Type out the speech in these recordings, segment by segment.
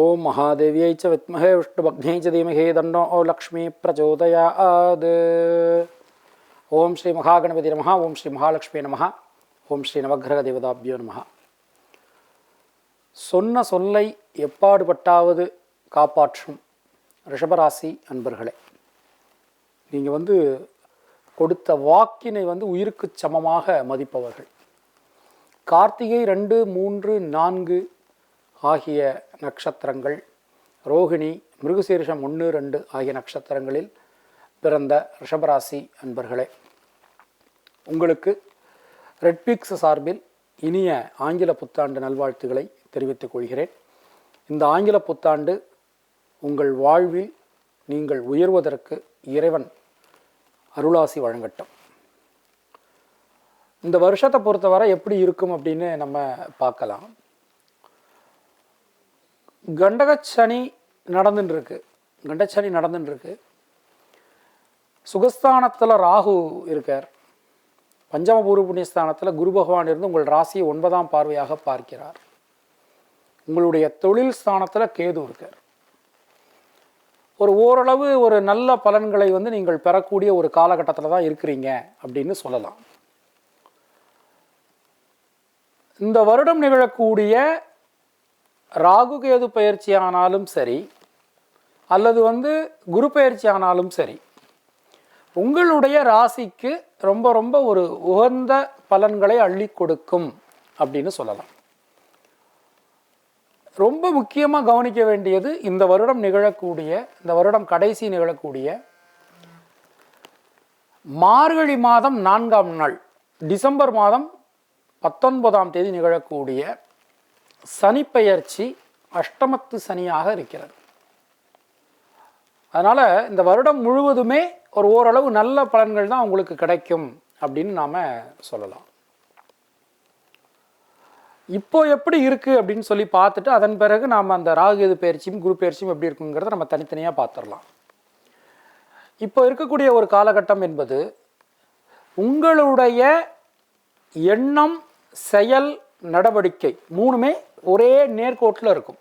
ஓம் மகாதேவியை ச வித்மஹே விஷ்ணுபக்ஞை ச தீமஹே தண்டோ ஓ லக்ஷ்மி பிரச்சோதயாத் ஓம் ஸ்ரீ மகாகணபதி நமஹ ஓம் ஸ்ரீ மகாலட்சுமி நம ஓம் ஸ்ரீ நவகிரக தேவதாபியோ நம சொன்ன சொல்லை எப்பாடுபட்டாவது காப்பாற்றும் ரிஷபராசி அன்பர்களே நீங்கள் வந்து கொடுத்த வாக்கினை வந்து உயிருக்கு சமமாக மதிப்பவர்கள். கார்த்திகை ரெண்டு மூன்று நான்கு ஆகிய நட்சத்திரங்கள் ரோகிணி மிருகசீரிஷம் ஒன்று ரெண்டு ஆகிய நட்சத்திரங்களில் பிறந்த ரிஷபராசி அன்பர்களே. உங்களுக்கு ரெட்பிக்ஸ் சார்பில் இனிய ஆங்கில புத்தாண்டு நல்வாழ்த்துக்களை தெரிவித்துக் கொள்கிறேன். இந்த ஆங்கில புத்தாண்டு உங்கள் வாழ்வில் நீங்கள் உயர்வதற்கு இறைவன் அருளாசி வழங்கட்டும். இந்த வருஷத்தை பொறுத்தவரை எப்படி இருக்கும் அப்படின்னு நம்ம பார்க்கலாம். கண்டகச்சனி நடந்துட்டு இருக்கு கண்டச்சனி நடந்துட்டு இருக்கு சுகஸ்தானத்தில் ராகு இருக்கார். பஞ்சம பூர்வ புண்ணியஸ்தானத்தில் குரு பகவான் இருந்து உங்கள் ராசியை ஒன்பதாம் பார்வையாக பார்க்கிறார். உங்களுடைய தொழில் ஸ்தானத்தில் கேது இருக்கார். ஒரு ஓரளவு ஒரு நல்ல பலன்களை வந்து நீங்கள் பெறக்கூடிய ஒரு காலகட்டத்தில் தான் இருக்கிறீங்க அப்படின்னு சொல்லலாம். இந்த வருடம் நிகழக்கூடிய ராகு கேது பயிற்சி ஆனாலும் சரி அல்லது வந்து குரு பயிற்சி ஆனாலும் சரி உங்களுடைய ராசிக்கு ரொம்ப ரொம்ப ஒரு உகந்த பலன்களை அள்ளி கொடுக்கும் அப்படின்னு சொல்லலாம். ரொம்ப முக்கியமாக கவனிக்க வேண்டியது இந்த வருடம் நிகழக்கூடிய இந்த வருடம் கடைசி நிகழக்கூடிய மார்கழி மாதம் நான்காம் நாள் டிசம்பர் மாதம் பத்தொன்பதாம் தேதி நிகழக்கூடிய சனிப்பெயர்ச்சி அஷ்டமத்து சனியாக இருக்கிறது. அதனால் இந்த வருடம் முழுவதுமே ஒரு ஓரளவு நல்ல பலன்கள் தான் உங்களுக்கு கிடைக்கும் அப்படின்னு நாம் சொல்லலாம். இப்போ எப்படி இருக்குது அப்படின்னு சொல்லி பார்த்துட்டு அதன் பிறகு நாம் அந்த ராகுகேது பயிற்சியும் குரு பயிற்சியும் எப்படி இருக்குங்கிறத நம்ம தனித்தனியாக பார்த்துடலாம். இப்போ இருக்கக்கூடிய ஒரு காலகட்டம் என்பது உங்களுடைய எண்ணம் செயல் நடவடிக்கை மூணுமே ஒரே நேர்கோட்டில் இருக்கும்.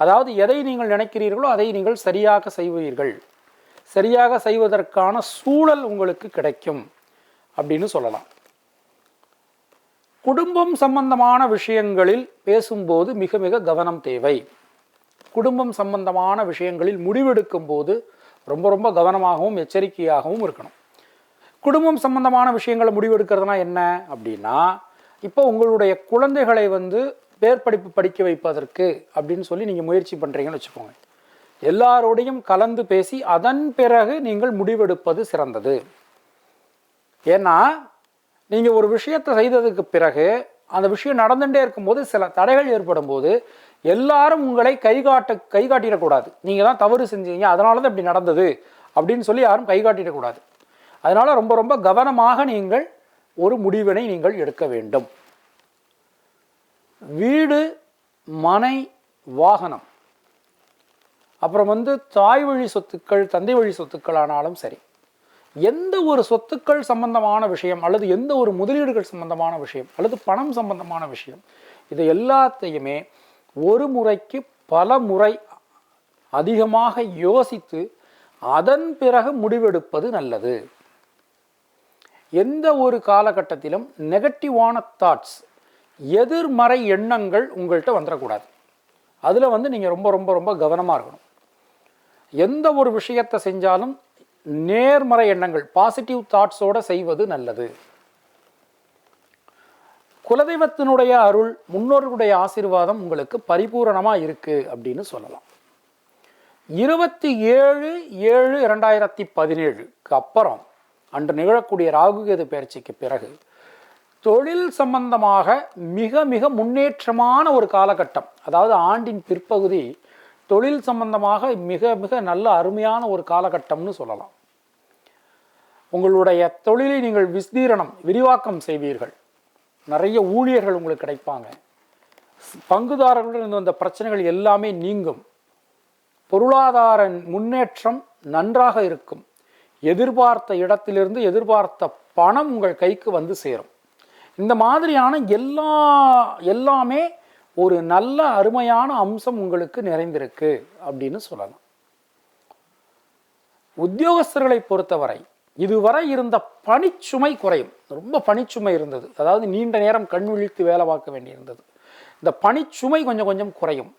அதாவது எதை நீங்கள் நினைக்கிறீர்களோ அதை நீங்கள் சரியாக செய்வீர்கள். சரியாக செய்வதற்கான சூழல் உங்களுக்கு கிடைக்கும் அப்படின்னு சொல்லலாம். குடும்பம் சம்பந்தமான விஷயங்களில் பேசும்போது மிக மிக கவனம் தேவை. குடும்பம் சம்பந்தமான விஷயங்களில் முடிவெடுக்கும் போது ரொம்ப ரொம்ப கவனமாகவும் எச்சரிக்கையாகவும் இருக்கணும். குடும்பம் சம்பந்தமான விஷயங்களை முடிவெடுக்கிறதுனா என்ன அப்படின்னா இப்போ உங்களுடைய குழந்தைகளை வந்து மேற்படிப்பு படிக்க வைப்பதற்கு அப்படின்னு சொல்லி நீங்கள் முயற்சி பண்ணுறீங்கன்னு வச்சுக்கோங்க. எல்லாரோடையும் கலந்து பேசி அதன் பிறகு நீங்கள் முடிவெடுப்பது சிறந்தது. ஏன்னா நீங்கள் ஒரு விஷயத்தை செய்ததுக்கு பிறகு அந்த விஷயம் நடந்துகிட்டே இருக்கும்போது சில தடைகள் ஏற்படும் போது எல்லாரும் உங்களை கை காட்ட கை காட்டிடக்கூடாது. நீங்கள் தான் தவறு செஞ்சீங்க அதனால தான் இப்படி நடந்தது அப்படின்னு சொல்லி யாரும் கை காட்டிடக்கூடாது. அதனால் ரொம்ப ரொம்ப கவனமாக நீங்கள் ஒரு முடிவினை நீங்கள் எடுக்க வேண்டும். வீடு மனை வாகனம். அப்புறம் வந்து தாய் வழி சொத்துக்கள் தந்தை வழி சொத்துக்கள் ஆனாலும் சரி எந்த ஒரு சொத்துக்கள் சம்பந்தமான விஷயம் அல்லது எந்த ஒரு முதலீடுகள் சம்பந்தமான விஷயம் அல்லது பணம் சம்பந்தமான விஷயம் இது எல்லாத்தையுமே ஒரு முறைக்கு பல முறை அதிகமாக யோசித்து அதன் பிறகு முடிவெடுப்பது நல்லது. எந்த ஒரு காலகட்டத்திலும் நெகட்டிவான தாட்ஸ் எதிர்மறை எண்ணங்கள் உங்கள்கிட்ட வந்துடக்கூடாது. அதில் வந்து நீங்கள் ரொம்ப ரொம்ப ரொம்ப கவனமாக இருக்கணும். எந்த ஒரு விஷயத்தை செஞ்சாலும் நேர்மறை எண்ணங்கள் பாசிட்டிவ் தாட்ஸோடு செய்வது நல்லது. குலதெய்வத்தினுடைய அருள் முன்னோர்களுடைய ஆசீர்வாதம் உங்களுக்கு பரிபூரணமாக இருக்குது அப்படின்னு சொல்லலாம். இருபத்தி ஏழு ஏழு இரண்டாயிரத்தி பதினேழுக்கு அப்புறம் அன்று நிகழக்கூடிய ராகுகேது பயிற்சிக்கு பிறகு தொழில் சம்பந்தமாக மிக மிக முன்னேற்றமான ஒரு காலகட்டம். அதாவது ஆண்டின் பிற்பகுதி தொழில் சம்பந்தமாக மிக மிக நல்ல அருமையான ஒரு காலகட்டம்னு சொல்லலாம். உங்களுடைய தொழிலை நீங்கள் விஸ்தீரணம் விரிவாக்கம் செய்வீர்கள். நிறைய ஊழியர்கள் உங்களுக்கு கிடைப்பாங்க. பங்குதாரர்களுடன் இருந்து வந்த பிரச்சனைகள் எல்லாமே நீங்கும். பொருளாதார முன்னேற்றம் நன்றாக இருக்கும். எதிர்பார்த்த இடத்திலிருந்து எதிர்பார்த்த பணம் உங்கள் கைக்கு வந்து சேரும். இந்த மாதிரியான எல்லா எல்லாமே ஒரு நல்ல அருமையான அம்சம் உங்களுக்கு நிறைந்திருக்கு அப்படின்னு சொல்லலாம். உத்தியோகஸ்தர்களை பொறுத்தவரை இதுவரை இருந்த பணிச்சுமை குறையும். ரொம்ப பணிச்சுமை இருந்தது. அதாவது நீண்ட நேரம் கண் விழித்து வேலை பார்க்க வேண்டியிருந்தது. இந்த பணிச்சுமை கொஞ்சம் கொஞ்சம் குறையும்.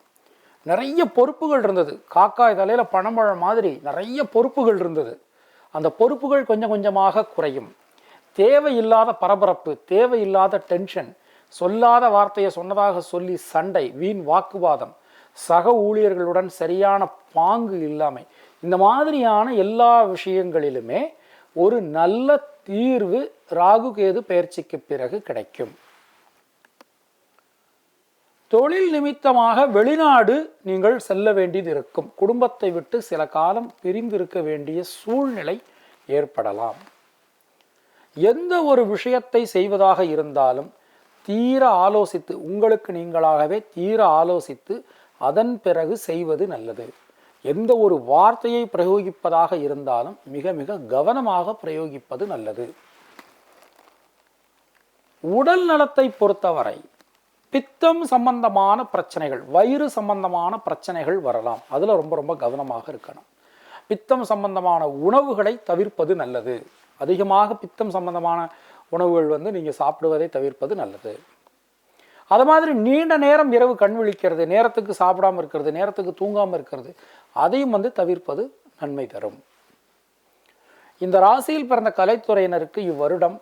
நிறைய பொறுப்புகள் இருந்தது. காக்காய் தலையில் பணமழை மாதிரி நிறைய பொறுப்புகள் இருந்தது. அந்த பொறுப்புகள் கொஞ்சம் கொஞ்சமாக குறையும். தேவையில்லாத பரபரப்பு தேவையில்லாத டென்ஷன் சொல்லாத வார்த்தையை சொன்னதாக சொல்லி சண்டை வீண் வாக்குவாதம் சக ஊழியர்களுடன் சரியான பாங்கு இல்லாமை இந்த மாதிரியான எல்லா விஷயங்களிலுமே ஒரு நல்ல தீர்வு ராகு கேது பயிற்சிக்கு பிறகு கிடைக்கும். தொழில் நிமித்தமாக வெளிநாடு நீங்கள் செல்ல வேண்டியது இருக்கும். குடும்பத்தை விட்டு சில காலம் பிரிந்திருக்க வேண்டிய சூழ்நிலை ஏற்படலாம். எந்த ஒரு விஷயத்தை செய்வதாக இருந்தாலும் தீர ஆலோசித்து உங்களுக்கு நீங்களாகவே தீர ஆலோசித்து அதன் பிறகு செய்வது நல்லது. எந்த ஒரு வார்த்தையை பிரயோகிப்பதாக இருந்தாலும் மிக மிக கவனமாக பிரயோகிப்பது நல்லது. உடல் நலத்தை பொறுத்தவரை பித்தம் சம்பந்தமான பிரச்சனைகள் வயிறு சம்பந்தமான பிரச்சனைகள் வரலாம். அதில் ரொம்ப ரொம்ப கவனமாக இருக்கணும். பித்தம் சம்பந்தமான உணவுகளை தவிர்ப்பது நல்லது. அதிகமாக பித்தம் சம்பந்தமான உணவுகள் வந்து நீங்கள் சாப்பிடுவதை தவிர்ப்பது நல்லது. அது மாதிரி நீண்ட நேரம் இரவு கண் விழிக்கிறது நேரத்துக்கு சாப்பிடாம இருக்கிறது நேரத்துக்கு தூங்காமல் இருக்கிறது அதையும் வந்து தவிர்ப்பது நன்மை தரும். இந்த ராசியில் பிறந்த கலைத்துறையினருக்கு இவ்வருடம்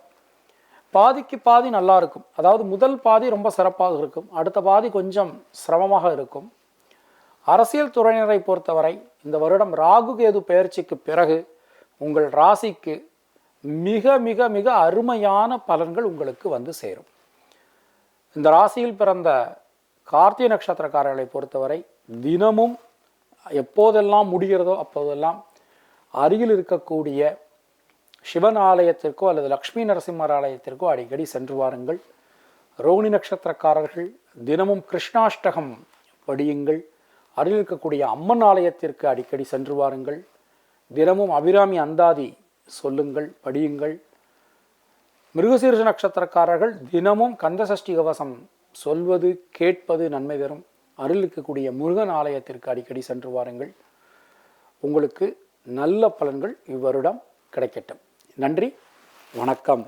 பாதிக்கு பாதி நல்லா இருக்கும். அதாவது முதல் பாதி ரொம்ப சிறப்பாக இருக்கும். அடுத்த பாதி கொஞ்சம் சிரமமாக இருக்கும். அரசியல் துறையினரை பொறுத்தவரை இந்த வருடம் ராகு கேது பெயர்ச்சிக்கு பிறகு உங்கள் ராசிக்கு மிக மிக மிக அருமையான பலன்கள் உங்களுக்கு வந்து சேரும். இந்த ராசியில் பிறந்த கார்த்திகை நட்சத்திரக்காரர்களை பொறுத்தவரை தினமும் எப்போதெல்லாம் முடிகிறதோ அப்போதெல்லாம் அருகில் இருக்கக்கூடிய சிவன் ஆலயத்திற்கோ அல்லது லக்ஷ்மி நரசிம்மர் ஆலயத்திற்கோ அடிக்கடி சென்று வாருங்கள். ரோகிணி நட்சத்திரக்காரர்கள் தினமும் கிருஷ்ணாஷ்டகம் படியுங்கள். அருகில் இருக்கக்கூடிய அம்மன் ஆலயத்திற்கு அடிக்கடி சென்று வாருங்கள். தினமும் அபிராமி அந்தாதி சொல்லுங்கள் படியுங்கள். மிருகசீர்ஷ நட்சத்திரக்காரர்கள் தினமும் கந்தசஷ்டி கவசம் சொல்வது கேட்பது நன்மை தரும். அருள் இருக்கக்கூடிய முருகன் ஆலயத்திற்கு அடிக்கடி சென்று வாருங்கள். உங்களுக்கு நல்ல பலன்கள் இவ்வருடம் கிடைக்கட்டும். நன்றி வணக்கம்.